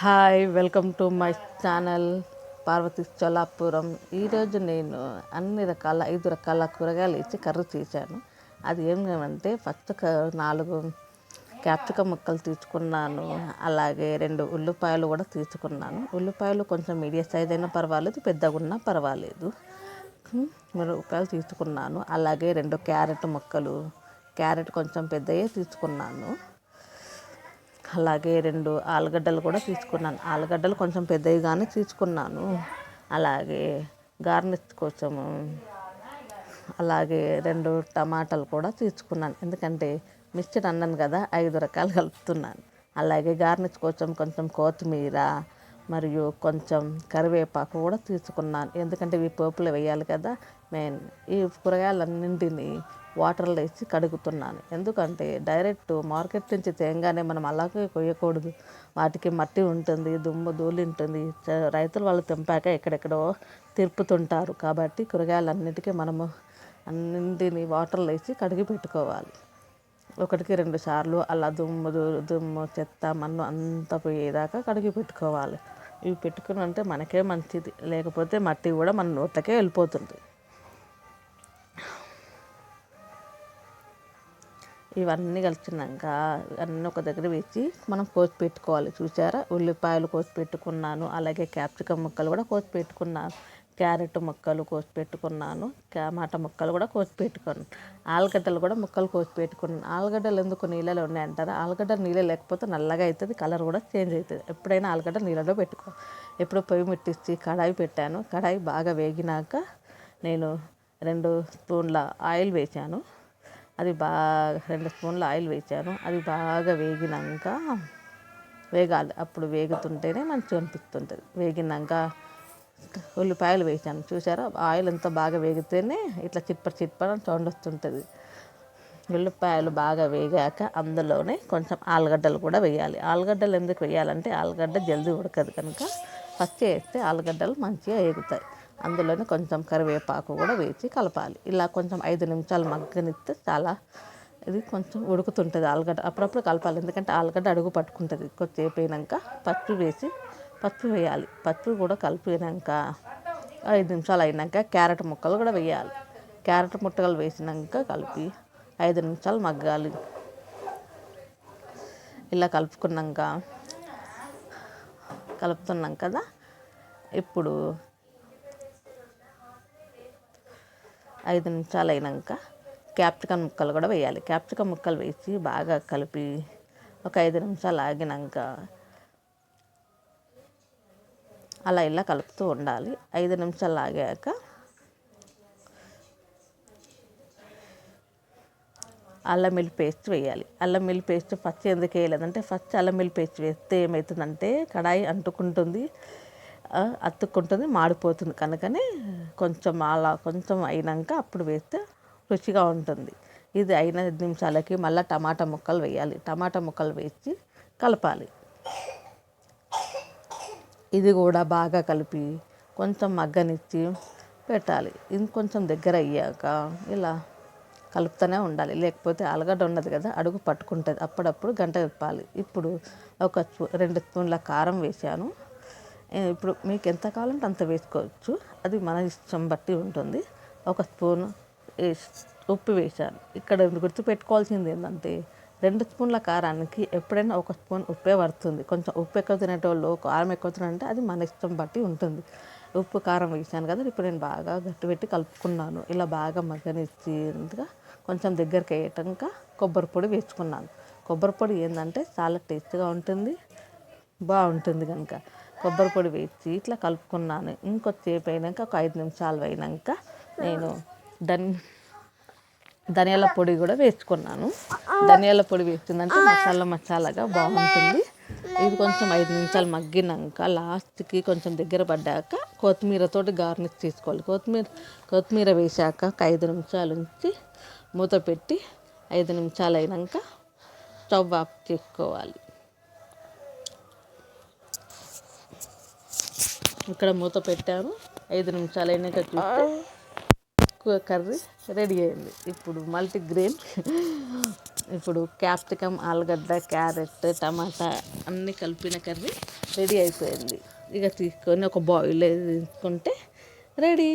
Hi welcome to my channel Parvathi Cholapuram. ఈరోజు నేను అన్ని రకాల ఐదు రకాల కూరగాయలు ఇచ్చి కర్రీ చేశాను. అది ఏమంటే ఫస్ట్ క- నాలుగు క్యాప్సికం ముక్కలు తీసుకున్నాను. అలాగే రెండు ఉల్లిపాయలు కూడా తీసుకున్నాను. ఉల్లిపాయలు కొంచెం మీడియం సైజ్ అయినా పర్వాలేదు పెద్దగా ఉన్నా పర్వాలేదు. మిరపకాయలు తీసుకున్నాను. అలాగే రెండు క్యారెట్ ముక్కలు క్యారెట్ కొంచెం పెద్దయే తీసుకున్నాను. అలాగే రెండు ఆలుగడ్డలు కూడా తీసుకున్నాను. ఆలుగడ్డలు కొంచెం పెద్దవి కానీ తీసుకున్నాను. అలాగే గార్నిష్ కోసము అలాగే రెండు టమాటాలు కూడా తీసుకున్నాను. ఎందుకంటే మిక్చర్ అన్నాను కదా ఐదు రకాలు కలుపుతున్నాను. అలాగే గార్నిష్ కోసం కొంచెం కొత్తిమీర మరియు కొంచెం కరివేపాకు కూడా తీసుకున్నాను. ఎందుకంటే ఇవి పోపులో వేయాలి కదా. మెయిన్ ఈ కూరగాయలన్నింటినీ వాటర్లో వేసి కడుగుతున్నాను. ఎందుకంటే డైరెక్ట్ మార్కెట్ నుంచి తేగానే మనం అలాగే కొయ్యకూడదు. వాటికి మట్టి ఉంటుంది దుమ్ము ధూళి ఉంటుంది. రైతులు వాళ్ళు తెంపాక ఎక్కడెక్కడో తిరుపుతుంటారు. కాబట్టి కూరగాయలన్నిటికీ మనము అన్నింటిని వాటర్లో వేసి కడిగి పెట్టుకోవాలి. ఒకటికి రెండు సార్లు అలా దుమ్ము దుమ్ము చెత్త మన్ను అంతా పోయేదాకా కడిగి పెట్టుకోవాలి. ఇవి పెట్టుకుని అంటే మనకే మంచిది. లేకపోతే మట్టి కూడా మన నోట్లకే వెళ్ళిపోతుంది. ఇవన్నీ కలిసినాక అన్నీ ఒక దగ్గర వేసి మనం కోసి పెట్టుకోవాలి. చూసారా? ఉల్లిపాయలు కోసి పెట్టుకున్నాను. అలాగే క్యాప్సికమ్ ముక్కలు కూడా కోసి పెట్టుకున్నాను. క్యారెట్ ముక్కలు కోసి పెట్టుకున్నాను. టమాటా ముక్కలు కూడా కోసి పెట్టుకున్నాను. ఆలుగడ్డలు కూడా ముక్కలు కోసి పెట్టుకున్నాను. ఆలుగడ్డలు ఎందుకు నీళ్ళలో ఉన్నాయంటారా? ఆలుగడ్డ నీళ్ళు లేకపోతే నల్లగా అవుతుంది కలర్ కూడా చేంజ్ అవుతుంది ఎప్పుడైనా ఆలుగడ్డ నీళ్ళలో పెట్టుకో. ఎప్పుడు పొయ్యి ముట్టించి కడాయి పెట్టాను. కడాయి బాగా వేగినాక నేను రెండు స్పూన్ల ఆయిల్ వేసాను అది బాగా రెండు స్పూన్ల ఆయిల్ వేసాను అది బాగా వేగినాక వేగాలి. అప్పుడు వేగుతుంటేనే మంచిగా అనిపిస్తుంటుంది. వేగినాక ఉల్లిపాయలు వేసాను చూసారా ఆయిల్ ఎంత బాగా వేగితేనే ఇట్లా చిట్పట్ చిట్పట్ సౌండ్ వస్తుంటుంది. ఉల్లిపాయలు బాగా వేగాక అందులోనే కొంచెం ఆలుగడ్డలు కూడా వేయాలి. ఆలుగడ్డలు ఎందుకు వేయాలంటే ఆలుగడ్డ జల్దీ ఉడకదు కనుక ఫస్ట్ వేస్తే ఆలుగడ్డలు మంచిగా వేగుతాయి అందులోనే కొంచెం కరివేపాకు కూడా వేసి కలపాలి. ఇలా కొంచెం ఐదు నిమిషాలు మగ్గనిస్తే చాలా ఇది కొంచెం ఉడుకుతుంటుంది ఆలుగడ్డ. అప్పుడప్పుడు కలపాలి. ఎందుకంటే ఆలుగడ్డ అడుగు పట్టుకుంటుంది కొద్దిసేపు అయినాక. పచ్చి వేసి పసుపు వేయాలి. పసుపు కూడా కలిపినాక ఐదు నిమిషాలు అయినాక క్యారెట్ ముక్కలు కూడా వేయాలి. క్యారెట్ ముక్కలు వేసినాక కలిపి ఐదు నిమిషాలు మగ్గాలి. ఇలా కలుపుకున్నాక కలుపుతున్నాం కదా? ఇప్పుడు ఐదు నిమిషాలు అయినాక క్యాప్సికమ్ ముక్కలు కూడా వేయాలి. క్యాప్సికమ్ ముక్కలు వేసి బాగా కలిపి ఒక ఐదు నిమిషాలు ఆగినాక అలా ఇలా కలుపుతూ ఉండాలి. ఐదు నిమిషాలు ఆగాక అల్లం వెల్లి పేస్ట్ వేయాలి. అల్లం వెల్లి పేస్ట్ ఫస్ట్ ఎందుకు వేయలేదంటే ఫస్ట్ అల్లం వెల్లి పేస్ట్ వేస్తే ఏమవుతుందంటే కడాయి అంటుకుంటుంది అతుక్కుంటుంది మాడిపోతుంది. కనుకనే కొంచెం అలా కొంచెం అయినాక అప్పుడు వేస్తే రుచిగా ఉంటుంది. ఇది అయిన నిమిషాలకి మళ్ళీ టమాటా ముక్కలు వేయాలి. టమాటా ముక్కలు వేసి కలపాలి. ఇది కూడా బాగా కలిపి కొంచెం మగ్గనిచ్చి పెట్టాలి. ఇంకొంచెం దగ్గర అయ్యాక ఇలా కలుపుతూనే ఉండాలి. లేకపోతే ఆలుగడ్డ ఉండదు కదా అడుగు పట్టుకుంటుంది. అప్పుడప్పుడు గంట తిప్పాలి. ఇప్పుడు ఒక రెండు స్పూన్ల కారం వేసాను ఇప్పుడు మీకు ఎంత కావాలంటే అంత వేసుకోవచ్చు. అది మన ఇష్టం బట్టి ఉంటుంది. ఒక స్పూన్ వేసి- ఉప్పు వేసాను ఇక్కడ గుర్తుపెట్టుకోవాల్సింది ఏంటంటే రెండు స్పూన్ల కారానికి ఎప్పుడైనా ఒక స్పూన్ ఉప్పే పడుతుంది. కొంచెం ఉప్పు ఎక్కువ తినేటోళ్ళు కారం ఎక్కువ తినంటే అది మన ఇష్టం బట్టి ఉంటుంది. ఉప్పు కారం వేసాను కదా ఇప్పుడు నేను బాగా గట్టి పెట్టి కలుపుకున్నాను. ఇలా బాగా మగ్గనిచ్చిగా కొంచెం దగ్గరికి వేయటంక కొబ్బరి పొడి వేసుకున్నాను. కొబ్బరి పొడి ఏంటంటే చాలా టేస్ట్గా ఉంటుంది బాగుంటుంది కనుక. కొబ్బరి పొడి వేసి ఇట్లా కలుపుకున్నాను. ఇంకొద్దిసేపు అయినాక ఒక ఐదు నిమిషాలు అయినాక నేను దాన్ని ధనియాల పొడి కూడా వేసుకున్నాను. ధనియాల పొడి వేస్తుందంటే మసాలా మసాలాగా బాగుంటుంది. ఇది కొంచెం ఐదు నిమిషాలు మగ్గినాక లాస్ట్కి కొంచెం దగ్గర పడ్డాక కొత్తిమీరతోటి గార్నిష్ తీసుకోవాలి కొత్తిమీర కొత్తిమీర వేసాక ఐదు నిమిషాలు ఉంచి మూత పెట్టి ఐదు నిమిషాలు అయినాక స్టవ్ ఆఫ్ చేసుకోవాలి. ఇక్కడ మూత పెట్టాను. ఐదు నిమిషాలు అయినాక చూస్తే కర్రీ రెడీ అయింది. ఇప్పుడు మల్టీగ్రెయిన్. ఇప్పుడు క్యాప్సికమ్ ఆలుగడ్డ క్యారెట్ టమాటా అన్నీ కలిపిన కర్రీ రెడీ అయిపోయింది. ఇక తీసుకొని ఒక బాయిల్ తీసుకుంటే రెడీ.